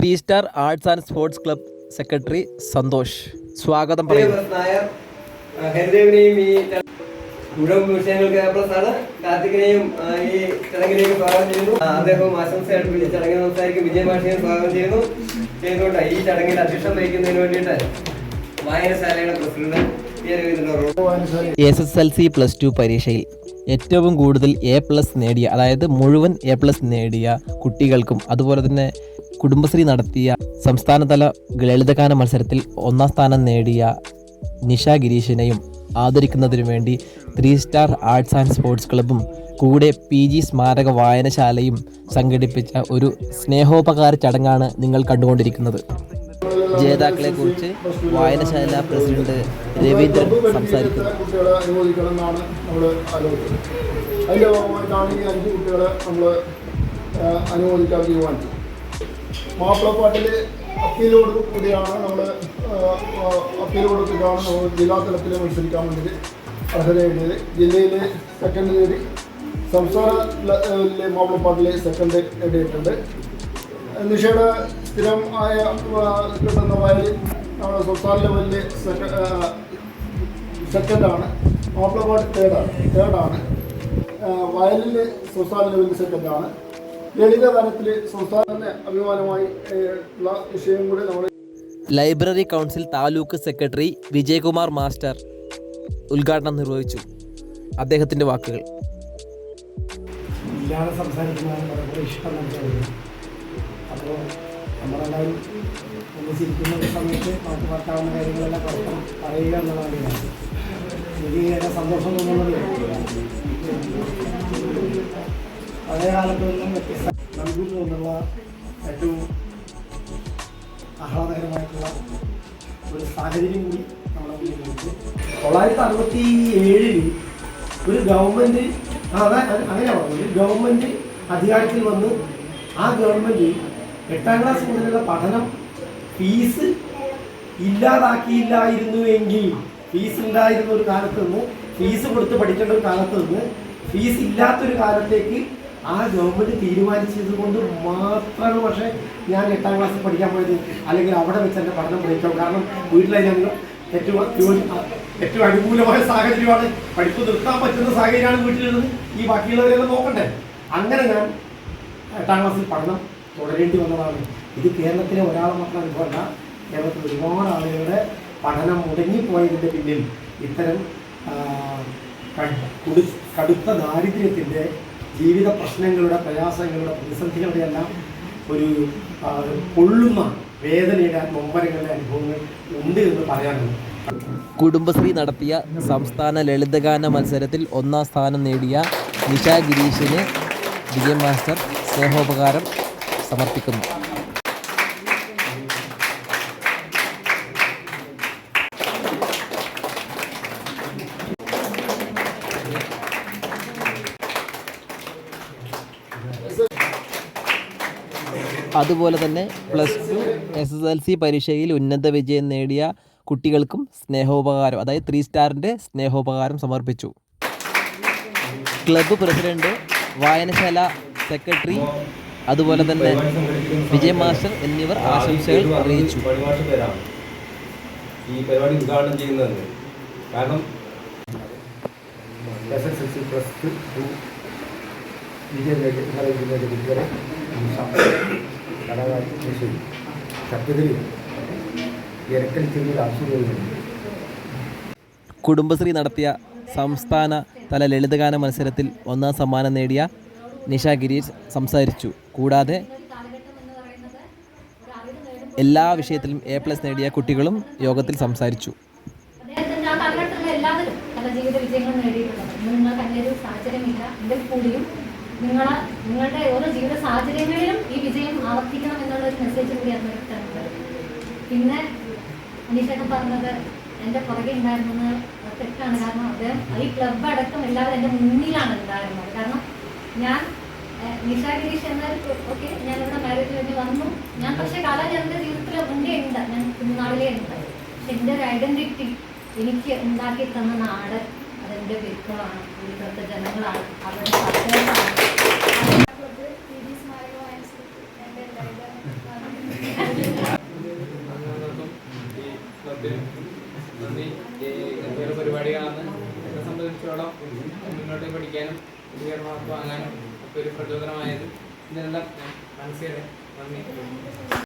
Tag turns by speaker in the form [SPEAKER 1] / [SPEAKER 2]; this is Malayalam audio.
[SPEAKER 1] Three star arts and sports club secretary Santhosh. സ്വാഗതം പറയുന്നു.
[SPEAKER 2] ഹരിദേവിനെയും ഈ ച- മുഴുവൻ വിഷയങ്ങൾക്ക് ആണ് കാർത്തികിനെയും ഈ ചടങ്ങിലേക്ക് സ്വാഗതം ചെയ്യുന്നു. ആശംസയായിട്ട് ചടങ്ങിൽ സംസാരിക്കും. സ്വാഗതം ചെയ്യുന്നു. ചെയ്തുകൊണ്ട് ഈ ചടങ്ങിൽ അധ്യക്ഷം വഹിക്കുന്നതിന് വേണ്ടിയിട്ട് വായനശാലയുടെ president P. Raveendran
[SPEAKER 1] S S L C plus two പരീക്ഷയിൽ ഏറ്റവും കൂടുതൽ എ പ്ലസ് നേടിയ അതായത് മുഴുവൻ എ പ്ലസ് നേടിയ കുട്ടികൾക്കും അതുപോലെ തന്നെ കുടുംബശ്രീ നടത്തിയ സംസ്ഥാനതല ലളിതഗാന മത്സരത്തിൽ ഒന്നാം സ്ഥാനം നേടിയ നിഷ ഗിരീഷിനെയും ആദരിക്കുന്നതിനു വേണ്ടി three star arts and sports ക്ലബ്ബും കൂടെ പി ജി സ്മാരക വായനശാലയും സംഘടിപ്പിച്ച ഒരു സ്നേഹോപകാര ചടങ്ങാണ് നിങ്ങൾ കണ്ടുകൊണ്ടിരിക്കുന്നത്. ജേതാക്കളെ കുറിച്ച് വായനശാല പ്രസിഡന്റ് രവീന്ദ്രൻ സംസാരിക്കുന്നു.
[SPEAKER 3] അതിന്റെ ഭാഗമായിട്ടാണ് ഈ അഞ്ച് കുട്ടികളെ നമ്മൾ അനുമോദിക്കാൻ തീരുമാനിച്ചത്. മാപ്പിളപ്പാട്ടിൽ അപ്പീലോട് കൂടിയാണ് നമ്മൾ അപ്പീൽ കൂടിയാണ് നമ്മൾ ജില്ലാ തലത്തിൽ മത്സരിക്കാൻ വേണ്ടിയിട്ട് അർഹതയുണ്ടത് ജില്ലയിൽ സെക്കൻഡ് നേടി സംസ്ഥാന മാപ്പിള മാപ്പിളപ്പാട്ടിൽ സെക്കൻഡ് നേടിയിട്ടുണ്ട്. നിഷയുടെ സ്ഥിരം ആയ കിട്ടുന്ന വയലിൽ നമ്മുടെ സംസ്ഥാന ലെവലിൽ സെക്കൻഡാണ് മാപ്പിളപ്പാട്ട് തേർഡാണ് തേർഡാണ് വയലിൽ സംസ്ഥാന ലെവലിൽ സെക്കൻഡാണ് ലളിത തലത്തിൽ സംസ്ഥാന അഭിമാനമായി ഉള്ള വിഷയം കൂടി നമ്മൾ
[SPEAKER 1] library council taluk secretary Vijayakumar master ഉദ്ഘാടനം നിർവഹിച്ചു. അദ്ദേഹത്തിന്റെ വാക്കുകൾ.
[SPEAKER 4] ഇല്ലാതെ സംസാരിക്കുന്നതാണ് വളരെ ഇഷ്ടം നമുക്ക് അപ്പോൾ നമ്മളെല്ലാവരും ഒന്നിച്ചിരിക്കുന്ന സമയത്ത് നമുക്ക് പറ്റാവുന്ന കാര്യങ്ങളെല്ലാം പുറത്ത് പറയുക എന്നുള്ളതാണ്. എനിക്ക് ഏറെ സന്തോഷം തോന്നുന്നത് പഴയ കാലത്ത് നിന്നും വ്യത്യസ്ത നൽകുന്നു എന്നുള്ള ഏറ്റവും ആഹ്ലാദകരമായിട്ടുള്ള ഒരു സാഹചര്യം കൂടി നമ്മുടെ തൊള്ളായിരത്തി അറുപത്തി ഏഴിൽ ഒരു ഗവൺമെന്റ് അങ്ങനെ പറഞ്ഞു ഗവൺമെന്റ് അധികാരത്തിൽ വന്ന് ആ ഗവൺമെന്റ് എട്ടാം ക്ലാസ് മുതലുള്ള പഠനം ഫീസ് ഇല്ലാതാക്കിയില്ലായിരുന്നു എങ്കിൽ ഫീസ് ഉണ്ടായിരുന്ന ഒരു കാലത്ത് നിന്ന് ഫീസ് കൊടുത്ത് പഠിക്കേണ്ട ഒരു കാലത്ത് നിന്ന് ഫീസ് ഇല്ലാത്തൊരു കാലത്തേക്ക് ആ ഗവൺമെന്റ് തീരുമാനിച്ചത് കൊണ്ട് മാത്രമാണ് പക്ഷേ ഞാൻ എട്ടാം ക്ലാസ്സിൽ പഠിക്കാൻ പോയത്. അല്ലെങ്കിൽ അവിടെ വെച്ച് എന്റെ പഠനം പഠിക്കാം കാരണം വീട്ടിലെ ഞങ്ങൾ ഏറ്റവും ഏറ്റവും അനുകൂലമായ സാഹചര്യമാണ് പഠിപ്പ് നിർത്താൻ പറ്റുന്ന സാഹചര്യമാണ് വീട്ടിലുള്ളത്. ഈ ബാക്കിയുള്ളവരെല്ലാം നോക്കണ്ടേ? അങ്ങനെ ഞാൻ എട്ടാം ക്ലാസ്സിൽ പഠനം തുടരേണ്ടി വന്നതാണ്. ഇത് കേരളത്തിലെ ഒരാളെ മാത്രം അനുഭവമല്ല കേരളത്തിൽ ഒരുപാട് ആളുകളുടെ പഠനം മുടങ്ങിപ്പോയതിന്റെ പിന്നിൽ ഇത്തരം കടുത്ത ദാരിദ്ര്യത്തിന്റെ ജീവിത പ്രശ്നങ്ങളുടെ പ്രയാസങ്ങളുടെ പ്രതിസന്ധികളുടെ എല്ലാം ഒരു കൊള്ളുന്ന വേദനയുടെ മുമ്പരങ്ങളുടെ അനുഭവങ്ങൾ ഉണ്ട് എന്ന് പറയാനുണ്ട്.
[SPEAKER 1] കുടുംബശ്രീ നടത്തിയ സംസ്ഥാന ലളിതഗാന മത്സരത്തിൽ ഒന്നാം സ്ഥാനം നേടിയ നിഷ ഗിരീഷിന് വിജയ മാസ്റ്റർ സ്നേഹോപകാരം സമർപ്പിക്കുന്നു. അതുപോലെ തന്നെ plus two S S L C പരീക്ഷയിൽ ഉന്നത വിജയം നേടിയ കുട്ടികൾക്കും സ്നേഹോപകാരം അതായത് ത്രീ സ്റ്റാറിന്റെ സ്നേഹോപകാരം സമർപ്പിച്ചു. ക്ലബ്ബ് പ്രസിഡന്റ് വായനശാല സെക്രട്ടറി അതുപോലെ തന്നെ വിജയ് മാസ്റ്റർ എന്നിവർ ആശംസകൾ അറിയിച്ചു.
[SPEAKER 5] ഈ പരിപാടി ഉദ്ഘാടനം ചെയ്യുന്നത് കാരണം
[SPEAKER 4] S S L C plus two വിജയ കലാകാരി തൃശ്ശൂർ. സത്യത്തിൽ ഇരക്കൽ ചെറിയ അസുഖങ്ങളുണ്ട്
[SPEAKER 1] കുടുംബശ്രീ നടത്തിയ സംസ്ഥാന തല ലളിതഗാന മത്സരത്തിൽ ഒന്നാം സമ്മാനം നേടിയ നിഷ ഗിരീഷ് സംസാരിച്ചു. കൂടാതെ എല്ലാ വിഷയത്തിലും എ പ്ലസ് നേടിയ കുട്ടികളും യോഗത്തിൽ സംസാരിച്ചു.
[SPEAKER 6] ജീവിത വിജയങ്ങളും നേടിയിട്ടുള്ളത് അങ്ങനെ ഒരു സാഹചര്യമില്ല. എങ്കിൽ കൂടിയും നിങ്ങളെ നിങ്ങളുടെ ഓരോ ജീവിത സാഹചര്യങ്ങളിലും ഈ വിജയം ആവർത്തിക്കണം എന്നുള്ള ഒരു മെസ്സേജ് കൂടി തരുന്നത് പിന്നെ അനീഷേട്ടൻ പറഞ്ഞത് എന്റെ പുറകെ ഉണ്ടായിരുന്നത് തെറ്റാണ്. കാരണം അദ്ദേഹം ഈ ക്ലബ്ബ് അടക്കം എല്ലാവരും എന്റെ മുന്നിലാണ് ഉണ്ടായിരുന്നത്. കാരണം ഞാൻ നിഷ ഗിരീഷ് ഞാൻ ഓക്കെ ഞാനിവിടെ മാരേജിന് വേണ്ടി വന്നു. ഞാൻ പക്ഷേ കല എന്റെ ജീവിതത്തിൽ മുന്നേ ഉണ്ട്. ഞാൻ കുഞ്ഞുനാളിലേ ഉണ്ട്. പക്ഷെ എന്റെ ഒരു ഐഡന്റിറ്റി എനിക്ക് ഉണ്ടാക്കി തന്ന നാട് അതെന്റെ വിഭവമാണ് ഇവിടുത്തെ ജനങ്ങളാണ്. അവരുടെ
[SPEAKER 7] പരിപാടികളാണ് എന്നെ സംബന്ധിച്ചോളം മുന്നോട്ട് പഠിക്കാനും പുതിയ വാങ്ങാനും ഒക്കെ ഒരു പ്രചോദനമായത് ഇതിനെല്ലാം ഞാൻ മനസ്സിലായി നന്ദി.